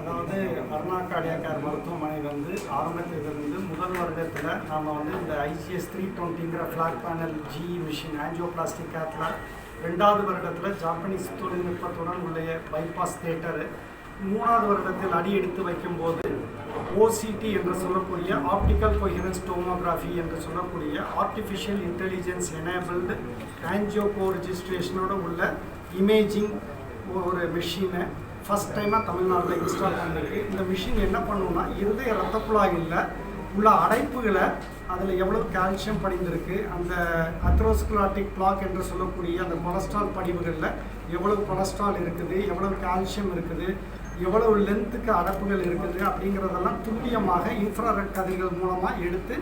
அதாவது அருணா கார்டியாக்கார் மருத்துவமனை வந்து ஆரம்பத்திலிருந்து முதல் வருடத்தில் நாம் வந்து இந்த ICS three டுவெண்ட்டிங்கிற flat panel G machine angioplastic கேத்தில் ரெண்டாவது வருடத்தில் ஜாப்பனீஸ் தொழில்நுட்பத்துடன் உள்ள பைபாஸ் தேட்டரு மூணாவது வருடத்தில் அடி எடுத்து வைக்கும்போது ஓசிடி என்று சொல்லக்கூடிய ஆப்டிக்கல் கொஹிரன்ஸ் டோமோகிராஃபி என்று சொல்லக்கூடிய ஆர்டிஃபிஷியல் இன்டெலிஜென்ஸ் எனேபிள்டு ஆன்ஜியோகோ ரிஜிஸ்ட்ரேஷனோட உள்ள இமேஜிங் ஒரு மிஷினை ஃபஸ்ட் டைமாக தமிழ்நாட்டில் இன்ஸ்டால் பண்ணிருக்கு இந்த மிஷின் என்ன பண்ணுன்னா இருதய ரத்த குழாயில் உள்ள அடைப்புகளை அதில் எவ்வளோ கால்சியம் படிந்திருக்கு அந்த அத்ரோஸ்குலாட்டிக் பிளாக் என்று சொல்லக்கூடிய அந்த கொலஸ்ட்ரால் படிவுகளில் எவ்வளவு கொலஸ்ட்ரால் இருக்குது எவ்வளவு கால்சியம் இருக்குது எவ்வளவு லென்த்துக்கு அடைப்புகள் இருக்குது அப்படிங்கிறதெல்லாம் துல்லியமாக இன்ஃப்ராரெட் கதிர்கள் மூலமாக எடுத்து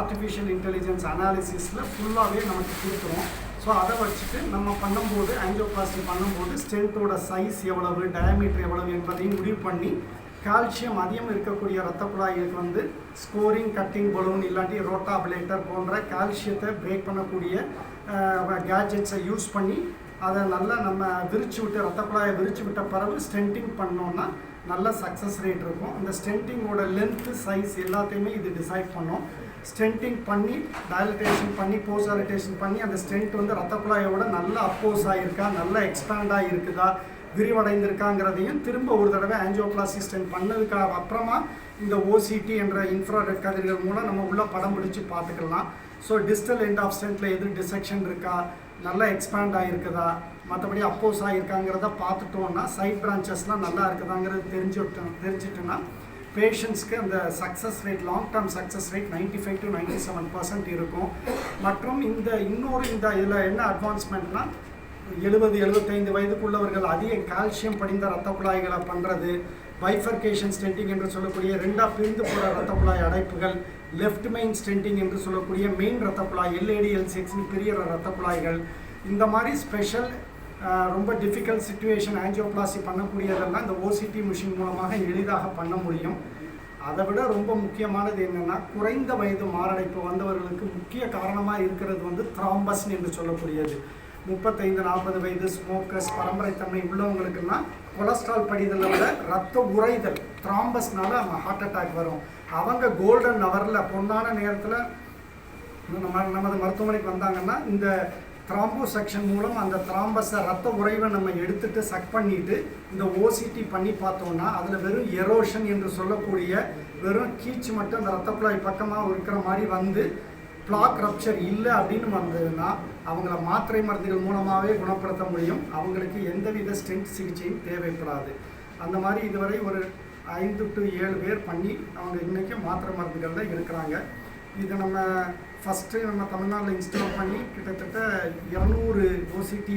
ஆர்டிஃபிஷியல் இன்டெலிஜென்ஸ் அனாலிசிஸில் ஃபுல்லாகவே நமக்கு கொடுத்துரும். ஸோ அதை வச்சுட்டு நம்ம பண்ணும்போது ஆஞ்சியோபிளாஸ்டி பண்ணும்போது ஸ்டென்ட்டோட சைஸ் எவ்வளவு டயாமீட்டர் எவ்வளவு என்பதையும் முடிவு பண்ணி கால்சியம் அதிகம் இருக்கக்கூடிய இரத்த குழாய்களுக்கு வந்து ஸ்கோரிங் கட்டிங் பலூன் இல்லாட்டி ரோட்டாபிலேட்டர் போன்ற கால்சியத்தை பிரேக் பண்ணக்கூடிய கேஜெட்ஸை யூஸ் பண்ணி அதை நல்லா நம்ம விரிச்சு விட்டு ரத்த குழாயை விரிச்சு விட்ட பிறகு ஸ்டென்டிங் பண்ணோன்னா நல்ல சக்ஸஸ் ரேட் இருக்கும். அந்த ஸ்டென்டிங்கோட லென்த்து சைஸ் எல்லாத்தையுமே இது டிசைட் பண்ணும். ஸ்டென்டிங் பண்ணி டயலிட்டேஷன் பண்ணி போஸ்ட் டயலிட்டேஷன் பண்ணி அந்த ஸ்டென்ட் வந்து ரத்த குழாயோட நல்லா அப்போஸ் ஆகிருக்கா நல்லா எக்ஸ்பேண்ட் ஆகிருக்குதா விரிவடைந்திருக்காங்கிறதையும் திரும்ப ஒரு தடவை ஆஞ்சியோபிளாஸ்டி ஸ்டென்ட் பண்ணதுக்கு அப்புறமா இந்த ஓசிடி என்ற இன்ஃப்ராரெட் கதிர்கள் மூலம் நம்ம உள்ள படம் பிடிச்சி பார்த்துக்கலாம். ஸோ டிஸ்டல் எண்ட் ஆஃப் ஸ்டென்ட்டில் எது டிசெக்ஷன் இருக்கா நல்லா எக்ஸ்பேண்ட் ஆகிருக்குதா மற்றபடி அப்போஸ் ஆகிருக்காங்கிறத பார்த்துட்டோன்னா சைட் பிரான்ச்சஸ்லாம் நல்லா இருக்குதாங்கிறது தெரிஞ்சுட்டோம் தெரிஞ்சிட்டோன்னா பேஷண்ட்ஸ்க்கு அந்த success rate long term success rate ninety five to ninety seven percent இருக்கும். மற்றும் இந்த இன்னொரு இந்த இதில் என்ன அட்வான்ஸ்மெண்ட்னால் எழுபது எழுபத்தைந்து வயதுக்குள்ளவர்கள் அதிக கால்சியம் படிந்த ரத்த குழாய்களை பண்ணுறது பைஃபர்கேஷன் ஸ்டென்டிங் என்று சொல்லக்கூடிய ரெண்டாக பிரிந்து போகிற ரத்த குழாய் அடைப்புகள் லெஃப்ட் மெயின் ஸ்டென்டிங் என்று சொல்லக்கூடிய மெயின் ரத்த குழாய் எல்ஏடிஎல் சிக்ஸ்னு பெரிய ரத்த குழாய்கள் இந்த மாதிரி ஸ்பெஷல் ரொம்ப டிஃபிகல்ட் சுச்சுவேஷன் ஆஞ்சியோபிளாஸ்டி பண்ணக்கூடியதெல்லாம் இந்த ஓசிடி மிஷின் மூலமாக எளிதாக பண்ண முடியும். அதை விட ரொம்ப முக்கியமானது என்னென்னா குறைந்த வயது மாரடைப்பு வந்தவர்களுக்கு முக்கிய காரணமாக இருக்கிறது வந்து த்ராம்பஸ் என்று சொல்லக்கூடியது. முப்பத்தைந்து நாற்பது வயது ஸ்மோக்கர்ஸ் பரம்பரைத்தன்மை உள்ளவங்களுக்குன்னா கொலஸ்ட்ரால் படிதலை விட ரத்த உறைதல் த்ராம்பஸ்னால அவங்க ஹார்ட் அட்டாக் வரும். அவங்க கோல்டன் ஹவரில் பொன்னான நேரத்தில் நம்ம நமது மருத்துவமனைக்கு வந்தாங்கன்னா இந்த த்ராம்போ செக்ஷன் மூலம் அந்த த்ராம்பஸை ரத்த உறைவை நம்ம எடுத்துட்டு சக் பண்ணிட்டு இந்த ஓசிடி பண்ணி பார்த்தோம்னா அதில் வெறும் எரோஷன் என்று சொல்லக்கூடிய வெறும் கீச்சு மட்டும் அந்த ரத்த குழாய் பக்கமாக இருக்கிற மாதிரி வந்து பிளாக் ரப்சர் இல்லை அப்படின்னு வந்ததுன்னா அவங்கள மாத்திரை மருந்துகள் மூலமாகவே குணப்படுத்த முடியும். அவங்களுக்கு எந்தவித ஸ்டென்ட் சிகிச்சையும் தேவைப்படாது. அந்த மாதிரி இதுவரை ஒரு ஐந்து டு ஏழு பேர் பண்ணி அவங்க இன்றைக்கும் மாத்திரை மருந்துகளில் இருக்கிறாங்க. இதை நம்ம ஃபஸ்ட்டு நம்ம தமிழ்நாட்டில் இன்ஸ்டால் பண்ணி கிட்டத்தட்ட இரநூறு ஓசிடி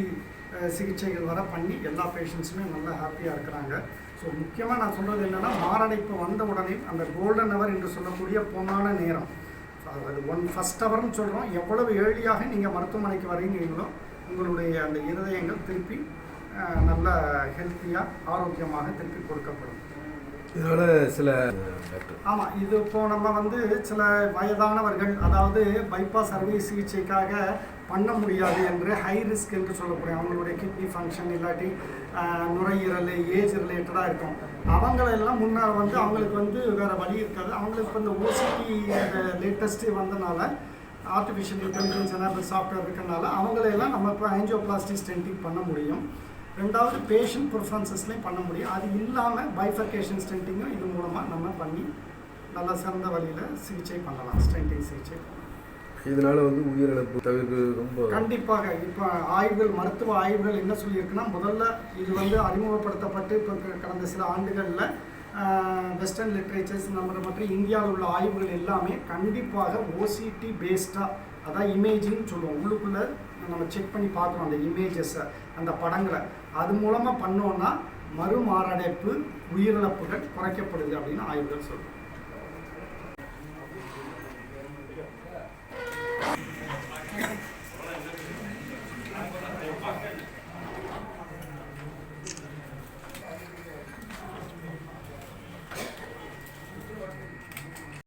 சிகிச்சைகள் வர பண்ணி எல்லா பேஷண்ட்ஸுமே நல்லா ஹாப்பியாக இருக்கிறாங்க. ஸோ முக்கியமாக நான் சொல்கிறது என்னென்னா மாரடைப்பு வந்த உடனே அந்த கோல்டன் ஹவர் என்று சொல்லக்கூடிய பொன்னான நேரம். அது ஒன் ஃபஸ்ட் ஹவர்னு சொல்கிறோம் எவ்வளவு ஏழியாக நீங்கள் மருத்துவமனைக்கு வரீங்களோ உங்களுடைய அந்த இருதயங்கள் திருப்பி நல்ல ஹெல்த்தியாக ஆரோக்கியமாக திருப்பி கொடுக்கப்படும். இதனால சில ஆமாம் இது இப்போ நம்ம வந்து சில வயதானவர்கள் அதாவது பைபாஸ் அறுவை சிகிச்சைக்காக பண்ண முடியாது என்று ஹை ரிஸ்க் என்று சொல்லக்கூடிய அவங்களுடைய கிட்னி ஃபங்க்ஷன் இல்லாட்டி நுரையீரல் ஏஜ் ரிலேட்டடாக இருக்கும். அவங்களெல்லாம் முன்னால் வந்து அவங்களுக்கு வந்து வேறு வழி இருக்காது. அவங்களுக்கு வந்து இந்த ஓசிடி லேட்டஸ்ட்டு வந்தனால ஆர்டிஃபிஷியல் இன்டெலிஜென்ஸ் எனபிள் சாஃப்ட்வேர் இருக்கனால அவங்களையெல்லாம் நம்ம இப்போ ஆஞ்சியோபிளாஸ்டி ஸ்டென்டிங் பண்ண முடியும். ரெண்டாவது பேஷண்ட் ப்ரிஃபரன்சஸ்லேயும் பண்ண முடியும். அது இல்லாமல் பைஃபர்கேஷன் ஸ்டென்டிங்கும் இது மூலமாக நம்ம பண்ணி நல்ல சிறந்த வழியில் சிகிச்சை பண்ணலாம். ஸ்டென்டிங் சிகிச்சை இதனால வந்து உயிரிழப்பு தவிர்க்கு ரொம்ப கண்டிப்பாக. இப்போ ஆய்வுகள் மருத்துவ ஆய்வுகள் என்ன சொல்லியிருக்குன்னா முதல்ல இது வந்து அறிமுகப்படுத்தப்பட்டு இப்போ கடந்த சில ஆண்டுகளில் வெஸ்டர்ன் லிட்ரேச்சர்ஸ் நம்ம மற்றும் இந்தியாவில் உள்ள ஆய்வுகள் எல்லாமே கண்டிப்பாக ஓசிடி பேஸ்டாக அதான் இமேஜிங் சொல்லுவோம். உள்ளுக்குள்ளே நம்ம செக் பண்ணி பார்க்குறோம் அந்த இமேஜஸை அந்த படங்களை. அது மூலமாக பண்ணோன்னா மறுமாரடைப்பு உயிரிழப்புகள் குறைக்கப்படுது அப்படின்னு ஆய்வுகள் சொல்லுவோம்